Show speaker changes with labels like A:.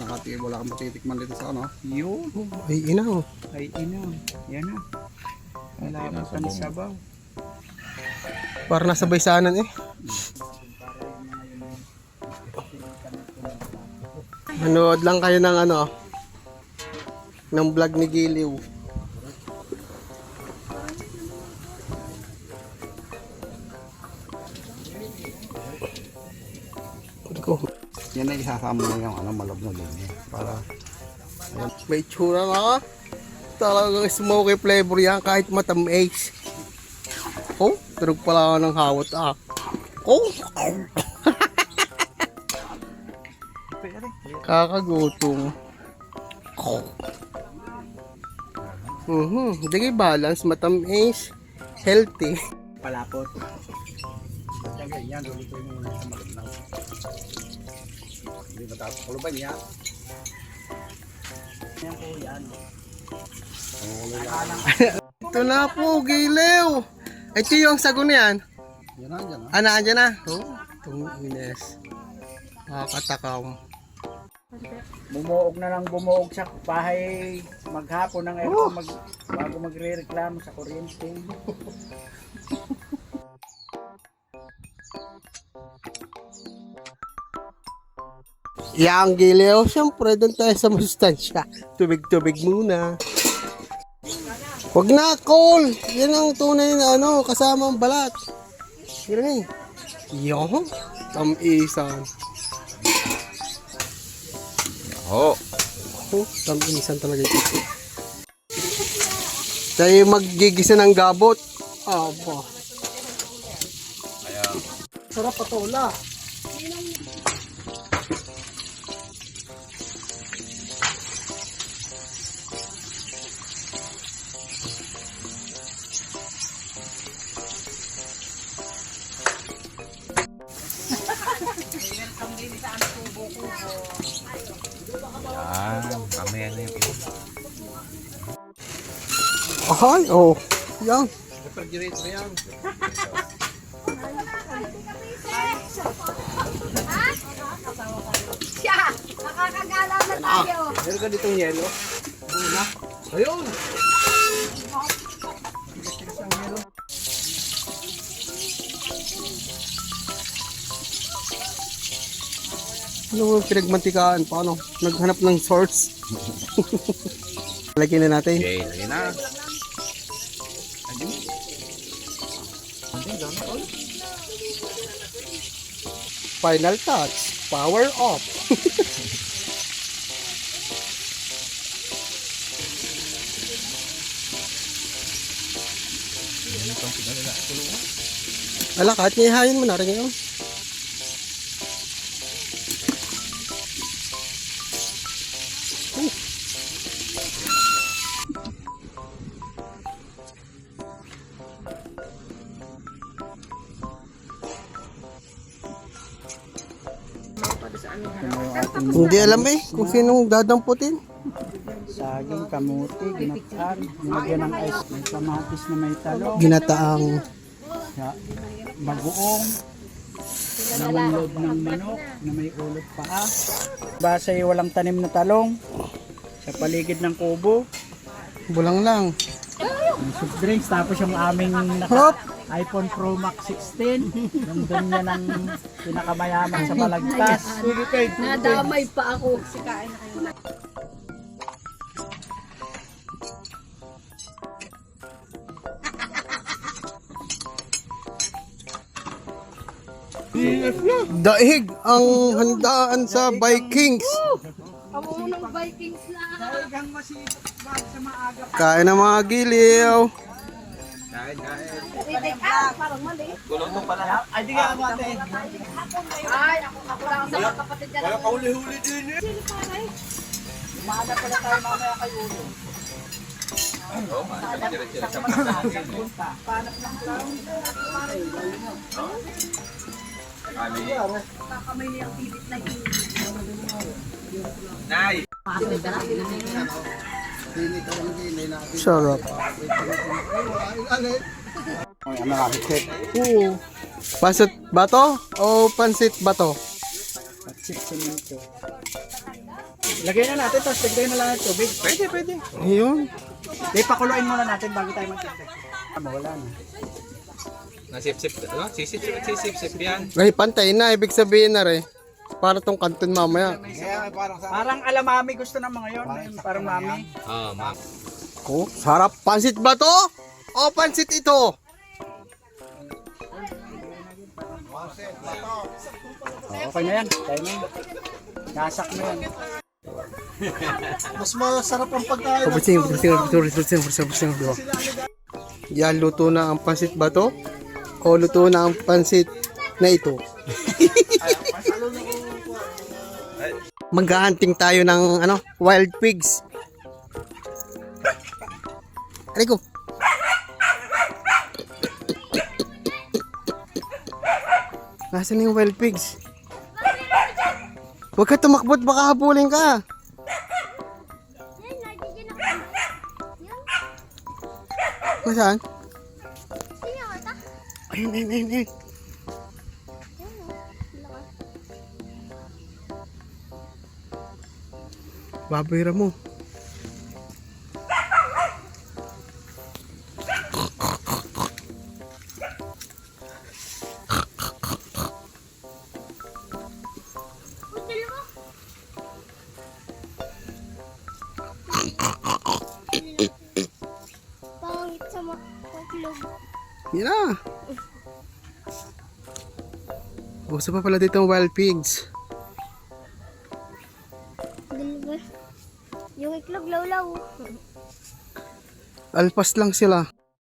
A: Nakati, wala kang matitikman dito sa ano.
B: Yun.
C: Ay, inaw.
B: Ay, ina. Yan na. Malapit ka na sabaw.
C: Para nasa baysanan eh. Manood lang kayo ng ano, ng vlog ni Giliw.
A: Yan na isasama mo yung ano, malab na din. eh. Para,
C: May tsura nga. Talagang smoky flavor yan kahit matamis. Oh, turog pala ako ng hawat ah. Oh! Kakagutom. Oh. Mhm, hindi kayo balance, matamis, healthy.
B: Palapot.
A: Yan, yan, lulutuin mo muna sa na. Hindi matapakuluban yan.
B: Yan po yan.
C: Ito na po, giliw. Ito yung sago na yan.
A: Yan na, yan na.
C: Ah, naandyan na. Oh, itong ines. Nakakatakam.
B: Bumuog na lang bumuog sa bahay maghapon ng aircon mag, bago magre-reklamo sa kuryente.
C: Yang giliw, siyempre doon tayo sa mustansya. Tubig-tubig muna. Huwag na, Cole! Yan ang tunay na ano, kasama ang balat. Yan eh. Yung, tamisan.
A: Oo.
C: Oh, tamisan talaga ito. Tayo maggigisa ng gabot. Aba. Sarap patola.
A: Yan, na yung iba.
C: Ahay, oh. Yan.
A: Refrigerator yan.
D: Siya! Nakakagala na tayo!
C: Meron ka ditong yelo? Ayun. Ano mo pinagmantikaan? Paano? Naghanap ng source? Lagyan na natin.
A: Okay, lagyan na.
C: Final touch. Power off. Ala, kahit nihayin mo na rin ngayon. Hindi alam eh kung sinong dadamputin.
B: Saging, kamuti, ginatan, nilagyan ng ice, may kamatis na may talong,
C: Ginataang
B: sa bagoong, laman loob ng manok na may ulot paa. Basa yung walang tanim na talong sa paligid ng kubo.
C: bulang lang.
B: Soft drinks, tapos yung aming
C: Hop!
B: iPhone Pro Max 16. Nandun niya ng pinakamayaman sa Balagtas.
D: Nadamay pa ako. Sikain na kayo.
C: Daig ang handaan sa Vikings.
D: Amo ng Vikings na.
C: Kain ng mga giliw.
D: Ah, parang mali.
B: Ay, di nga ate.
D: Ay, ako ako lang sa mga kapatid dyan. Wala kahuli-huli din eh. Sino pare?
B: Maaga pala tayo mamaya kay Ulo.
D: Kakamay niya ang pilit na yun.
C: Sarap.
A: Ay, ano nga, check.
C: Oo. Pasit bato o pansit bato?
B: At chip cemento. Lagay na natin, tapos lagay na lang ng tubig. Pwede, pwede.
C: Ayun.
B: Di, pakuluin muna natin bago tayo mag-check. Ah, mawala na.
E: Nasip-sip, ano? Sisip-sip sisip-sip yan.
C: Ay, pantay na. Ibig sabihin na rin. Para tong kanton mamaya.
A: Kaya parang sa...
B: Parang alamami gusto ng mga yon, parang mami.
E: Oo, ma'am.
C: Oh, sarap. Pansit ba to? O, pansit ito?
B: Oh, okay na yan, tayo na yan. Nasak mo yan.
A: Mas masarap ang pagkain.
C: Pabusing, pabusing, pabusing, pabusing, pabusing. Yan, luto na ang pansit ba to? O luto na ang pansit na ito? Maghahunting tayo ng ano, wild pigs. Aray ko. Nasaan na yung wild pigs? Huwag ka tumakbot, baka habulin ka. Nasaan? Ayun, ayun, ayun, ayun. Babayra mo.
F: Pangit sa mga paglog.
C: Yan na. Gusto pa pala dito wild pigs. Alpas lang sila.